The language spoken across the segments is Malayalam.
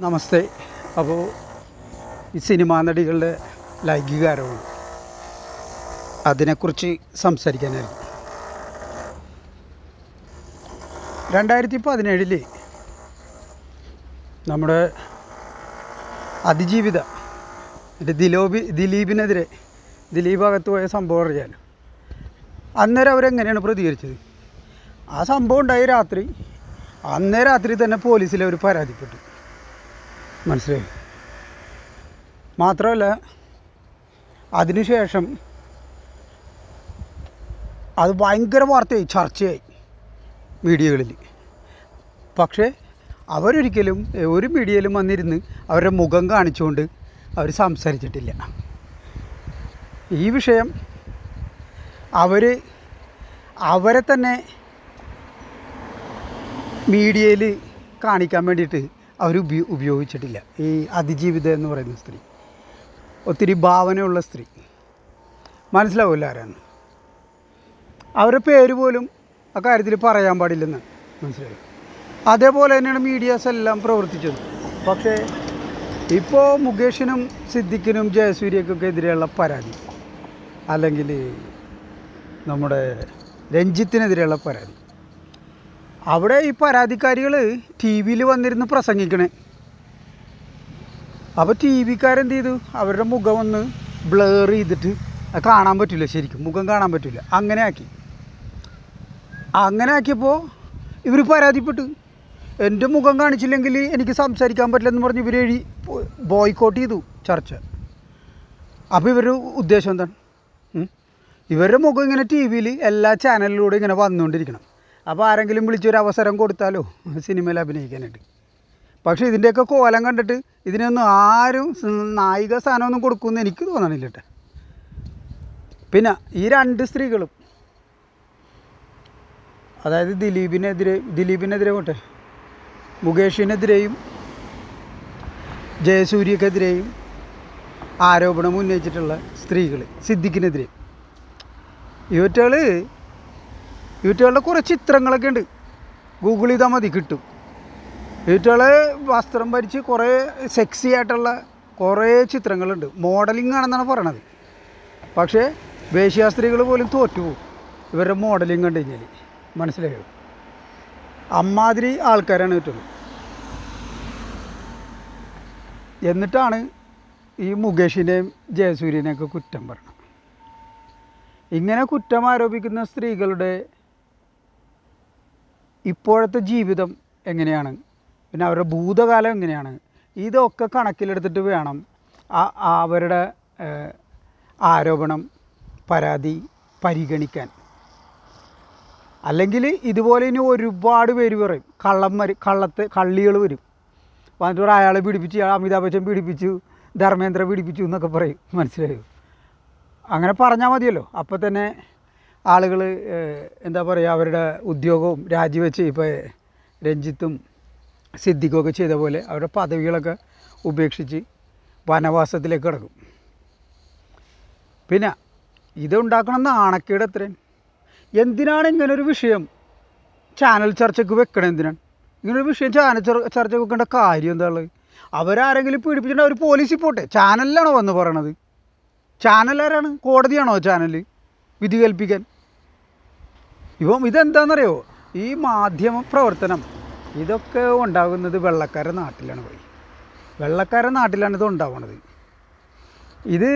നമസ്തേ. അപ്പോൾ ഈ സിനിമാ നടികളുടെ ലൈംഗികാരവും അതിനെക്കുറിച്ച് സംസാരിക്കാനായിരുന്നു. രണ്ടായിരത്തി പതിനേഴിൽ നമ്മുടെ അതിജീവിത എന്റെ ദിലോബി ദിലീപിനെതിരെ ദിലീപ് അകത്ത് പോയ സംഭവം അറിയാലോ? അന്നേരം അവരെങ്ങനെയാണ് പ്രതികരിച്ചത്? ആ സംഭവം ഉണ്ടായി രാത്രി. അന്നേ രാത്രി തന്നെ പോലീസിൽ പരാതിപ്പെട്ടു. മനസ്സിലായി. മാത്രമല്ല അതിനുശേഷം അത് ഭയങ്കര വാർത്തയായി ചർച്ചയായി മീഡിയകളിൽ പക്ഷേ അവരൊരിക്കലും ഒരു മീഡിയയിലും വന്നിരുന്ന് അവരുടെ മുഖം കാണിച്ചുകൊണ്ട് അവർ സംസാരിച്ചിട്ടില്ല. ഈ വിഷയം അവർ അവരെ തന്നെ മീഡിയയിൽ കാണിക്കാൻ വേണ്ടിയിട്ട് അവർ ഉപയോ ഉപയോഗിച്ചിട്ടില്ല. ഈ അതിജീവിത എന്ന് പറയുന്ന സ്ത്രീ. ഒത്തിരി ഭാവനയുള്ള സ്ത്രീ. മനസ്സിലാവില്ല ആരാണ് അവരുടെ പേര് പോലും ആ കാര്യത്തിൽ പറയാൻ പാടില്ലെന്ന് മനസ്സിലായി. അതേപോലെ തന്നെയാണ് മീഡിയാസ് എല്ലാം പ്രവർത്തിച്ചത്. പക്ഷേ ഇപ്പോൾ മുകേഷിനും സിദ്ദിഖിനും ജയസൂര്യക്കൊക്കെ എതിരെയുള്ള പരാതി. അല്ലെങ്കിൽ നമ്മുടെ രഞ്ജിത്തിനെതിരെയുള്ള പരാതി. അവിടെ ഈ പരാതിക്കാരികൾ ടി വിയിൽ വന്നിരുന്ന് പ്രസംഗിക്കണേ. അപ്പോൾ ടി വിക്കാരെന്ത് ചെയ്തു? അവരുടെ മുഖം ഒന്ന് ബ്ലർ ചെയ്തിട്ട് കാണാൻ പറ്റില്ല ശരിക്കും. മുഖം കാണാൻ പറ്റില്ല. അങ്ങനെ ആക്കി. അങ്ങനെ ആക്കിയപ്പോൾ ഇവർ പരാതിപ്പെട്ടു. എന്റെ മുഖം കാണിച്ചില്ലെങ്കിൽ എനിക്ക് സംസാരിക്കാൻ പറ്റില്ലെന്ന് പറഞ്ഞ് ഇവർ എഴുതി ബോയ്ക്കോട്ട് ചെയ്തു ചർച്ച. അപ്പോൾ ഇവരുടെ ഉദ്ദേശം എന്താണ്? ഇവരുടെ മുഖം ഇങ്ങനെ ടി വിയിൽ എല്ലാ ചാനലിലൂടെ ഇങ്ങനെ വന്നുകൊണ്ടിരിക്കണം. അപ്പോൾ ആരെങ്കിലും വിളിച്ചൊരു അവസരം കൊടുത്താലോ സിനിമയിൽ അഭിനയിക്കാനായിട്ട്. പക്ഷേ ഇതിന്റെയൊക്കെ കോലം കണ്ടിട്ട് ഇതിനൊന്നും ആരും നായിക സ്ഥാനമൊന്നും കൊടുക്കുമെന്ന് എനിക്ക് തോന്നണില്ല പിന്നെ ഈ രണ്ട് സ്ത്രീകളും അതായത് ദിലീപിനെതിരെ ദിലീപിനെതിരെ പോട്ടെ മുകേഷിനെതിരെയും ജയസൂര്യക്കെതിരെയും ആരോപണം ഉന്നയിച്ചിട്ടുള്ള സ്ത്രീകൾ സിദ്ദിഖിനെതിരെ. ഇവറ്റകൾ ഇവറ്റകളുടെ കുറേ ചിത്രങ്ങളൊക്കെ ഉണ്ട്. ഗൂഗിൾ ചെയ്താൽ മതി കിട്ടും. ഇവറ്റകളെ വസ്ത്രം ഭരിച്ച് കുറേ സെക്സി ആയിട്ടുള്ള കുറേ ചിത്രങ്ങളുണ്ട്. മോഡലിംഗ് ആണെന്നാണ് പറയണത്. പക്ഷേ വേശ്യാസ്ത്രീകൾ പോലും തോറ്റുപോകും. ഇവരുടെ മോഡലിംഗ് കണ്ടു കഴിഞ്ഞാൽ മനസ്സിലായോ? അമ്മാതിരി ആൾക്കാരാണ് കിട്ടുന്നത് എന്നിട്ടാണ് ഈ മുകേഷിനെയും ജയസൂര്യനെയൊക്കെ കുറ്റം പറഞ്ഞത്. ഇങ്ങനെ കുറ്റം ആരോപിക്കുന്ന സ്ത്രീകളുടെ ഇപ്പോഴത്തെ ജീവിതം എങ്ങനെയാണ്? പിന്നെ അവരുടെ ഭൂതകാലം എങ്ങനെയാണ്? ഇതൊക്കെ കണക്കിലെടുത്തിട്ട് വേണം അവരുടെ ആരോപണം പരാതി പരിഗണിക്കാൻ. അല്ലെങ്കിൽ ഇതുപോലെ ഇനി ഒരുപാട് പേര് പറയും. കള്ളം വരും കള്ളത്ത് കള്ളികൾ വരും. വന്നിട്ട് പറയും, അയാളെ പീഡിപ്പിച്ചു അയാൾ അമിതാഭ് ബച്ചൻ പീഡിപ്പിച്ചു ധർമ്മേന്ദ്ര പീഡിപ്പിച്ചു എന്നൊക്കെ പറയും. മനസ്സിലായോ? അങ്ങനെ പറഞ്ഞാൽ മതിയല്ലോ. അപ്പോൾ തന്നെ ആളുകൾ എന്താ പറയുക അവരുടെ ഉദ്യോഗവും രാജിവെച്ച് ഇപ്പോൾ രഞ്ജിത്തും സിദ്ദിഖുമൊക്കെ ചെയ്ത പോലെ അവരുടെ പദവികളൊക്കെ ഉപേക്ഷിച്ച് വനവാസത്തിലേക്ക് കിടക്കും. പിന്നെ ഇതുണ്ടാക്കണം നാണക്കേട് എത്രയും എന്തിനാണ് ഇങ്ങനൊരു വിഷയം ചാനൽ ചർച്ചയ്ക്ക് വെക്കണം എന്തിനാണ്? ഇങ്ങനൊരു വിഷയം ചാനൽ ചർച്ചയ്ക്ക് വെക്കേണ്ട കാര്യം എന്താ ഉള്ളത്? അവരാരെങ്കിലും പീഡിപ്പിച്ചിട്ടുണ്ടെങ്കിൽ അവർ പോലീസിൽ പോട്ടെ. ചാനലിലാണോ വന്ന് പറയണത്? ചാനലാരാണ്? കോടതിയാണോ ചാനൽ വിധി കൽപ്പിക്കാൻ. ഇപ്പം ഇതെന്താണെന്നറിയോ ഈ മാധ്യമ പ്രവർത്തനം ഇതൊക്കെ ഉണ്ടാകുന്നത് വെള്ളക്കാരുടെ നാട്ടിലാണ് പോയി. വെള്ളക്കാരുടെ നാട്ടിലാണ് ഇത് ഉണ്ടാവുന്നത് ഇത്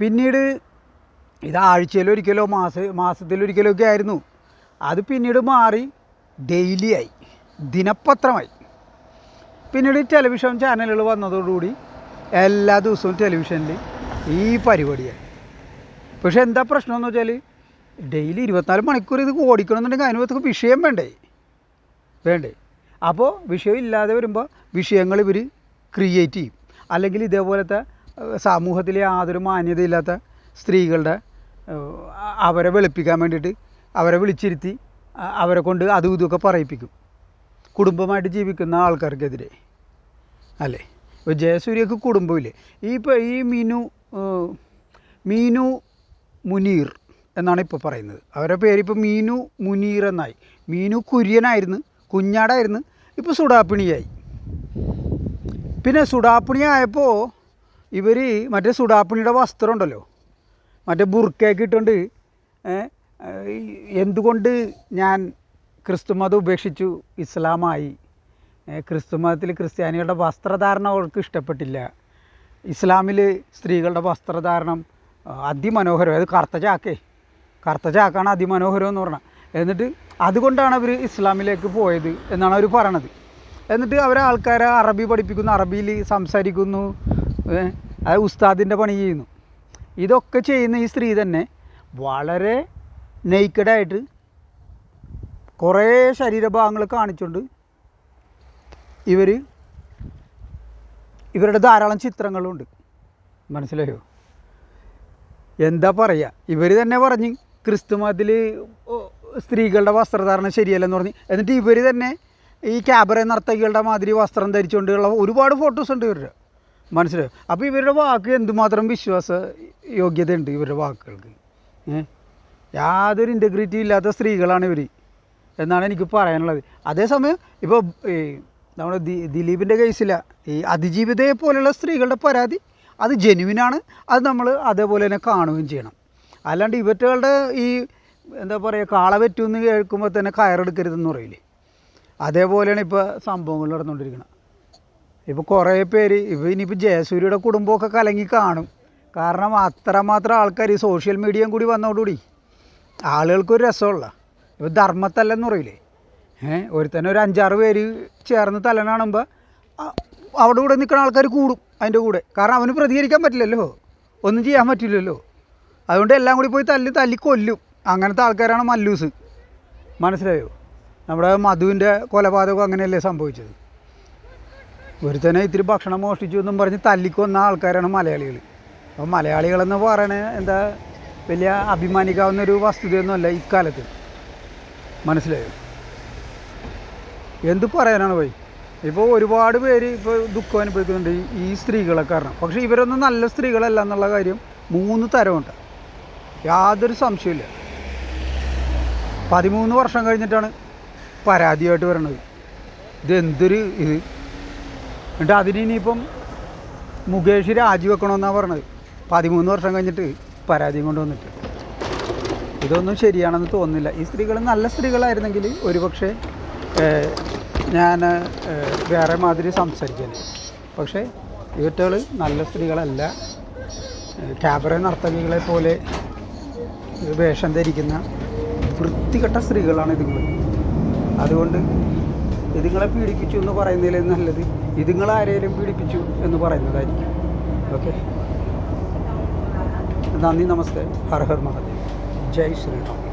പിന്നീട് ഇത് ആഴ്ചയിലൊരിക്കലോ മാസ മാസത്തിലൊരിക്കലോ ഒക്കെ ആയിരുന്നു. അത് പിന്നീട് മാറി ഡെയിലി ആയി ദിനപത്രമായി. പിന്നീട് ടെലിവിഷൻ ചാനലുകൾ വന്നതോടുകൂടി എല്ലാ ദിവസവും ടെലിവിഷനിൽ ഈ പരിപാടിയാണ് പക്ഷെ എന്താ പ്രശ്നം എന്ന് വെച്ചാൽ ഡെയിലി ഇരുപത്തിനാല് മണിക്കൂർ ഇത് ഓടിക്കണമെന്നുണ്ടെങ്കിൽ അതിനകത്ത് വിഷയം വേണ്ടേ? വേണ്ടേ? അപ്പോൾ വിഷയം ഇല്ലാതെ വരുമ്പോൾ വിഷയങ്ങൾ ഇവർ ക്രിയേറ്റ് ചെയ്യും. അല്ലെങ്കിൽ ഇതേപോലത്തെ സമൂഹത്തിലെ യാതൊരു മാന്യതയില്ലാത്ത സ്ത്രീകളുടെ അവരെ വെളുപ്പിക്കാൻ വേണ്ടിയിട്ട് അവരെ വിളിച്ചിരുത്തി അവരെ കൊണ്ട് അതും ഇതുമൊക്കെ പറയിപ്പിക്കും. കുടുംബമായിട്ട് ജീവിക്കുന്ന ആൾക്കാർക്കെതിരെ. അല്ലേ? ഇപ്പോൾ ജയസൂര്യക്ക് കുടുംബമില്ലേ? ഈ ഇപ്പോൾ ഈ മീനു മീനു മുനീർ എന്നാണ് ഇപ്പോൾ പറയുന്നത്. അവരുടെ പേരിപ്പോൾ മീനു മുനീർ എന്നായി. മീനു കുര്യനായിരുന്നു കുഞ്ഞാടായിരുന്നു ഇപ്പോൾ സുഡാപ്പിണിയായി. പിന്നെ സുഡാപ്പിണി ആയപ്പോൾ ഇവർ മറ്റേ സുഡാപ്പിണിയുടെ വസ്ത്രം ഉണ്ടല്ലോ മറ്റേ ബുർക്കയൊക്കെ ഇട്ടുകൊണ്ട് എന്തുകൊണ്ട് ഞാൻ ക്രിസ്തു മതം ഉപേക്ഷിച്ചു? ഇസ്ലാമായി. ക്രിസ്തു മതത്തിൽ ക്രിസ്ത്യാനികളുടെ വസ്ത്രധാരണം അവർക്ക് ഇഷ്ടപ്പെട്ടില്ല. ഇസ്ലാമിൽ സ്ത്രീകളുടെ വസ്ത്രധാരണം അതിമനോഹരം. അത് കറുത്ത ചാക്കേ കറുത്ത ചാക്കാണ് അതിമനോഹരം എന്ന് പറഞ്ഞാൽ എന്നിട്ട് അതുകൊണ്ടാണ് അവർ ഇസ്ലാമിലേക്ക് പോയത് എന്നാണ് അവർ പറയണത്. എന്നിട്ട് അവർ ആൾക്കാരെ അറബി പഠിപ്പിക്കുന്നു അറബിയിൽ സംസാരിക്കുന്നു അത് ഉസ്താദിന്റെ പണി ചെയ്യുന്നു. ഇതൊക്കെ ചെയ്യുന്ന ഈ സ്ത്രീ തന്നെ വളരെ നെയ്ക്കഡായിട്ട് കുറേ ശരീരഭാഗങ്ങൾ കാണിച്ചുകൊണ്ട് ഇവർ ഇവരുടെ ധാരാളം ചിത്രങ്ങളുണ്ട്. മനസ്സിലായോ? എന്താ പറയുക ഇവർ തന്നെ പറഞ്ഞ് മതിൽ സ്ത്രീകളുടെ വസ്ത്രധാരണം ശരിയല്ലെന്ന് പറഞ്ഞ്. എന്നിട്ട് ഇവർ തന്നെ ഈ ക്യാബറ നർത്തകികളുടെ മാതിരി വസ്ത്രം ധരിച്ചുകൊണ്ടുള്ള ഒരുപാട് ഫോട്ടോസ് ഉണ്ട് ഇവരുടെ. മനസ്സിലായോ? അപ്പോൾ ഇവരുടെ വാക്ക് എന്തുമാത്രം വിശ്വാസ യോഗ്യത ഉണ്ട് ഇവരുടെ വാക്കുകൾക്ക്? യാതൊരു ഇന്റഗ്രിറ്റി ഇല്ലാത്ത സ്ത്രീകളാണ് ഇവർ എന്നാണ് എനിക്ക് പറയാനുള്ളത്. അതേസമയം ഇപ്പോൾ നമ്മുടെ ദിലീപിന്റെ കേസിലാണ് ഈ അതിജീവിതയെ പോലെയുള്ള സ്ത്രീകളുടെ പരാതി അത് ജെനുവിനാണ് അത് നമ്മൾ അതേപോലെ തന്നെ കാണുകയും ചെയ്യണം. അല്ലാണ്ട് ഇവറ്റകളുടെ ഈ എന്താ പറയുക കാള പറ്റുമെന്ന് കേൾക്കുമ്പോൾ തന്നെ കയറെടുക്കരുതെന്ന് പറയില്ലേ? അതേപോലെയാണ് ഇപ്പോൾ സംഭവങ്ങൾ നടന്നുകൊണ്ടിരിക്കുന്നത് ഇപ്പോൾ കുറേ പേര് ഇപ്പോൾ ഇനിയിപ്പോൾ ജയസൂര്യയുടെ കുടുംബമൊക്കെ കലങ്ങി കാണും. കാരണം അത്രമാത്രം ആൾക്കാർ ഈ സോഷ്യൽ മീഡിയയും കൂടി വന്നതോടുകൂടി ആളുകൾക്കൊരു രസമുള്ള ഇപ്പോൾ ധർമ്മത്തല്ലെന്ന് പറയില്ലേ? ഏഹ് ഒരുത്തന്നെ ഒരു അഞ്ചാറ് പേര് ചേർന്ന് തലന കാണുമ്പോൾ അ- അവിടെ കൂടെ നിൽക്കുന്ന ആൾക്കാർ കൂടും അതിന്റെ കൂടെ. കാരണം അവന് പ്രതികരിക്കാൻ പറ്റില്ലല്ലോ. ഒന്നും ചെയ്യാൻ പറ്റില്ലല്ലോ. അതുകൊണ്ട് എല്ലാം കൂടി പോയി തല്ലി തല്ലി കൊല്ലും. അങ്ങനത്തെ ആൾക്കാരാണ് മല്ലൂസ്. മനസ്സിലായോ? നമ്മുടെ മധുവിന്റെ കൊലപാതകം അങ്ങനെയല്ലേ സംഭവിച്ചത്. ഒരുത്തനെ ഇത്തിരി ഭക്ഷണം മോഷ്ടിച്ചു എന്നും പറഞ്ഞ് തല്ലിക്കൊന്ന ആൾക്കാരാണ് മലയാളികൾ. അപ്പോൾ മലയാളികളെന്ന് പറയണത് എന്താ വലിയ അഭിമാനിക്കാവുന്ന ഒരു വസ്തുതയൊന്നുമല്ല ഇക്കാലത്ത്. മനസ്സിലായോ? എന്ത് പറയാനാണ് പോയി ഇപ്പോൾ ഒരുപാട് പേര് ഇപ്പോൾ ദുഃഖം അനുഭവിക്കുന്നുണ്ട് ഈ- സ്ത്രീകളെ കാരണം. പക്ഷേ ഇവരൊന്നും നല്ല സ്ത്രീകളല്ല എന്നുള്ള കാര്യം മൂന്ന് തരമുണ്ട്. യാതൊരു സംശയമില്ല പതിമൂന്ന് വർഷം കഴിഞ്ഞിട്ടാണ് പരാതിയായിട്ട് വരണത്. ഇതെന്തൊരു ഇത്? എന്നിട്ട് അതിന് ഇനിയിപ്പം മുകേഷ് രാജിവെക്കണമെന്നാണ് പറഞ്ഞത്. പതിമൂന്ന് വർഷം കഴിഞ്ഞിട്ട് പരാതിയും കൊണ്ടുവന്നിട്ട്. ഇതൊന്നും ശരിയാണെന്ന് തോന്നുന്നില്ല. ഈ സ്ത്രീകൾ നല്ല സ്ത്രീകളായിരുന്നെങ്കിൽ ഒരുപക്ഷെ ഞാൻ വേറെ മാതിരി സംസാരിക്കുന്നത് പക്ഷേ ഇവറ്റകൾ നല്ല സ്ത്രീകളല്ല. ക്യാബറ നർത്തകികളെ പോലെ വേഷം ധരിക്കുന്ന വൃത്തികെട്ട സ്ത്രീകളാണ് ഇതുങ്ങൾ അതുകൊണ്ട് ഇതുങ്ങളെ പീഡിപ്പിച്ചു എന്ന് പറയുന്നതിൽ നല്ലത് ഇതുങ്ങൾ ആരെയും പീഡിപ്പിച്ചു എന്ന് പറയുന്നതായിരിക്കും. ഓക്കെ? നന്ദി നമസ്തേ. ഹർ ഹർ മഹാദേവ്. ജയ് ശ്രീറാം.